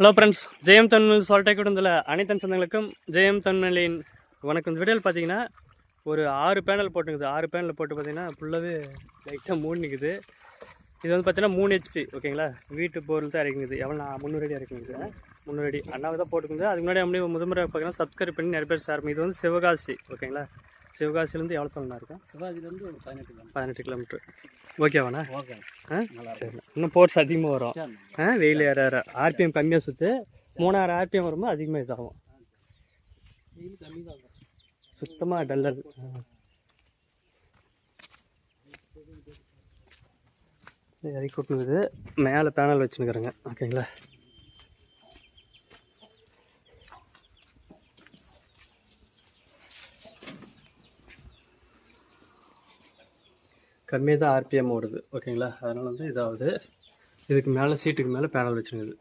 Hello friends ஜெயம் தன்மல் சொல்லிட்டே கொடுந்துள்ள அனைத்து சொந்தங்களுக்கும் ஜெயம் தன்மலின் வணக்கம். இந்த வீடியோவில் பார்த்தீங்கன்னா ஒரு ஆறு பேனல் போட்டுக்குது ஆறு பேனல் போட்டு பார்த்தீங்கன்னா ஃபுல்லாகவே லைட்டாக மூணு நிற்குது இது வந்து பார்த்தீங்கன்னா மூணு ஹெச்பி ஓகேங்களா வீட்டு பொருள் தான் இறக்குது எவ்வளோ முந்நூறு அடி இறக்குது முந்நூறு அடி. அண்ணாவை தான் போட்டுக்குது அதுக்கு முன்னாடி அப்படியே முதமுறை பார்த்தீங்கன்னா சப்ஸ்கிரைப் பண்ணி நிறைய பேர் சார் இது வந்து சிவகாசி ஓகேங்களா சிவகாசிலேருந்து எவ்வளோ தொலைனா இருக்கும் சிவாஜிலேருந்து ஒரு பதினெட்டு கிலோமீட்டர் பதினெட்டு கிலோமீட்டர் ஓகேவாண்ணா? ஓகே. ஆ? சரி. இன்னும் போர்ஸ் அதிகமாக வரும். ஆ வெயில் ஏற ஏற. ஆர்பிஎம் கம்மியாக சுற்று மூணாயிரம் ஆர்பிஎம் வரும்போது அதிகமாக இதாகும். சுத்தமாக டல்லர். இறக்கி விட்டுனுக்குது மேலே பேனல் வச்சுன்னுக்குறேங்க. ஓகேங்களா? கம்மியாக தான் ஆர்பிஎம் ஓடுது ஓகேங்களா அதனால் வந்து இதாகுது இதுக்கு மேலே சீட்டுக்கு மேலே பேனல் வச்சுருக்குது.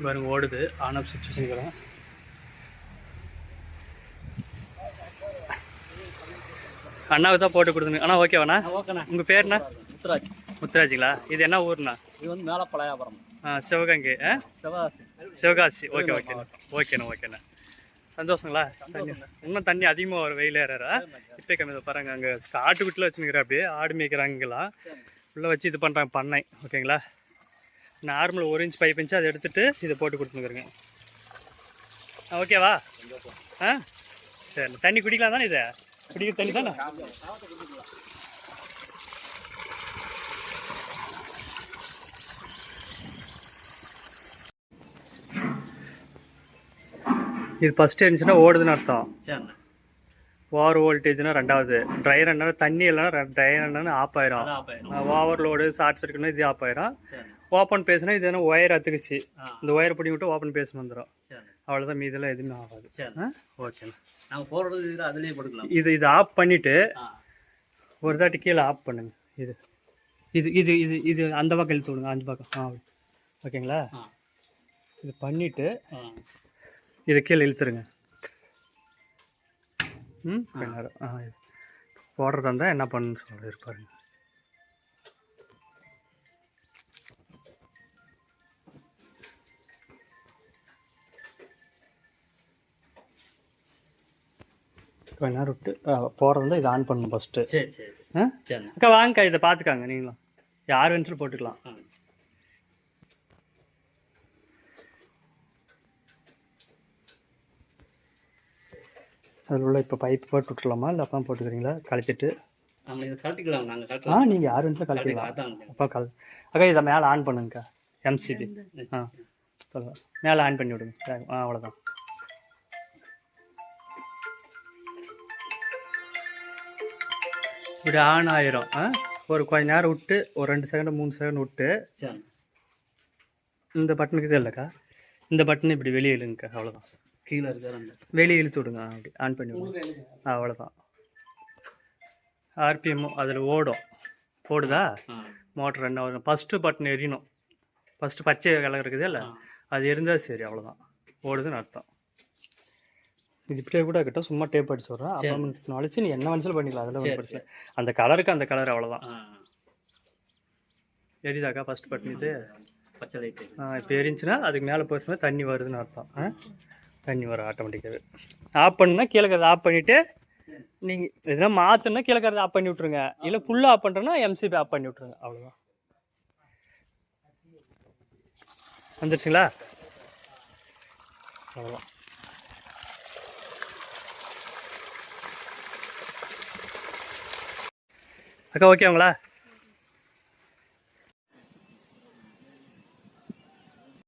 பாருங்க ஓடுது. ஆன் ஆஃப் சுவிட்ச் வச்சுக்கிறேன் அண்ணாவுக்கு தான் போட்டு கொடுத்துங்க அண்ணா ஓகேவாண்ணா ஓகேண்ணா உங்கள் பேர்ண்ணா முத்துராஜ். முத்துராஜிங்களா? இது என்ன ஊர்ண்ணா? இது வந்து மேலே பழையாபுரம் ஆ சிவகங்கை ஆ? சிவகாசி. சிவகாசி. ஓகே ஓகே ஓகேண்ணா ஓகேண்ணா சந்தோஷங்களா? தண்ணி இன்னும் தண்ணி அதிகமாக வரும் வெயில் ஏறாரா இப்போ கம்மி பாருங்க அங்கே ஆட்டுக்குட்டில் வச்சுருக்கிறேன் அப்படியே. ஆடு மேய்க்கிறாங்கலாம் உள்ளே வச்சு இது பண்ணுறாங்க பண்ணை. ஓகேங்களா நார்மல் ஒரு இன்ச் பைப் இன்ச்சு அதை எடுத்துட்டு இதை போட்டு கொடுத்துருக்குறேங்க ஓகேவா ஆ? சரி தண்ணி குடிக்கலாம் தானே இதை? குடிக்கிற தண்ணி தானே? இது ஃபஸ்ட்டு இருந்துச்சுன்னா ஓடுதுன்னு அர்த்தம். சரிண்ணா ஓவர் வோல்டேஜ்னா ரெண்டாவது. ட்ரை ரன்னா தண்ணி இல்லைன்னா ட்ரை ரன்னு ஆஃப் ஆயிரும். ஓவர் லோடு ஷார்ட் சர்க்கிட்னா இது ஆஃப் ஆயிரும். ஓப்பன் பேசுனா இது என்ன ஒயர் அத்துக்குச்சு. இந்த ஒயர் பிடி விட்டு ஓப்பன் பேஸ் வந்துடும் அவ்வளோதான் மீதெல்லாம் எதுவுமே ஆகாது. ஓகேண்ணா நாங்கள் போடுறது இதில் அதுலேயே போட்டுக்கலாம். இது இது ஆஃப் பண்ணிவிட்டு ஒரு தாட்டி கீழே ஆஃப் பண்ணுங்க. இது. இது இது இது இது அந்த பக்கம் இழுத்து விடுங்க. அந்த பக்கம். ஆ ஓகேங்களா? இது பண்ணிவிட்டு இதை கீழே இழுத்துருங்க. ம் கொஞ்ச நேரம் ஆ இது. போடுறதா இருந்தால் என்ன பண்ணணும்னு சொல்லி இருப்பாருங்க கொஞ்ச நேரம் விட்டு போகிறது இதை ஆன் பண்ணணும் ஃபஸ்ட்டு சரி சரி. அக்கா வாங்கக்கா இதை பார்த்துக்காங்க நீங்களும். யார் வேணுச்சும் போட்டுக்கலாம் ஆ அதில் உள்ள இப்போ பைப் போட்டு விட்டுலாமா இல்லை அப்பா போட்டுக்கிறீங்களா? கழிச்சிட்டு ஆ நீங்கள் யார் வேணுச்சும் கழிச்சிக்கலாம் அப்பா கல் அக்கா இதை மேலே ஆன் பண்ணுங்கக்கா எம்சிபி ஆ சொல்லுங்க. மேலே ஆன் பண்ணி விடுங்க. ஆ அவ்வளோதான் இப்படி ஆன் ஆயிரும். ஆ ஒரு கொஞ்ச நேரம் விட்டு ஒரு ரெண்டு செகண்ட் மூணு செகண்ட் விட்டு இந்த பட்டனுக்கு இல்லைக்கா. இந்த பட்டன் இப்படி வெளியே இழுங்கக்கா அவ்வளோதான் கீழே இருக்கிற அந்த வெளியே இழுத்து விடுங்க. அப்படி ஆன் பண்ணி விடுங்க. ஆ, அவ்வளோதான் ஆர்பிஎம் அதில் ஓடும். ஓடுதா மோட்டர் ரன் ஆகும் ஃபஸ்ட்டு பட்டன் எரியணும் ஃபஸ்ட்டு பச்சை கலர் இருக்குது இல்லை. அது இருந்தால் சரி அவ்வளோதான் ஓடுதுன்னு அர்த்தம். இது இப்படியே கூட இருக்கட்டும். சும்மா டேப் அடிச்சு விட்றேன். அப்புறம் நாளைச்சு நீ என்ன மனசில் பண்ணிக்கலாம். அதில் ஒன்றும் பிரச்சனை. அந்த கலருக்கு அந்த கலர் அவ்வளோதான் ஆ. எரியுதாக்கா ஃபஸ்ட் பட்டன் இது? பச்சை லைட்டு இப்போ எரிஞ்சுன்னா அதுக்கு மேலே போச்சுன்னா தண்ணி வருதுன்னு அர்த்தம். ஆ? தண்ணி வரும் ஆட்டோமேட்டிக்காகவே ஆஃப் பண்ணுனா கீழே கதை ஆஃப் பண்ணிவிட்டு நீங்கள் எதுனா மாற்றணும்னா கீழே கதை ஆஃப் பண்ணி விட்ருங்க இல்லை ஃபுல்லாக ஆஃப் பண்ணுறேன்னா எம்சிபி ஆஃப் பண்ணி விட்ருங்க அவ்வளோதான் வந்துருச்சுங்களா? அவ்வளோதான் அக்கா ஓகேங்களா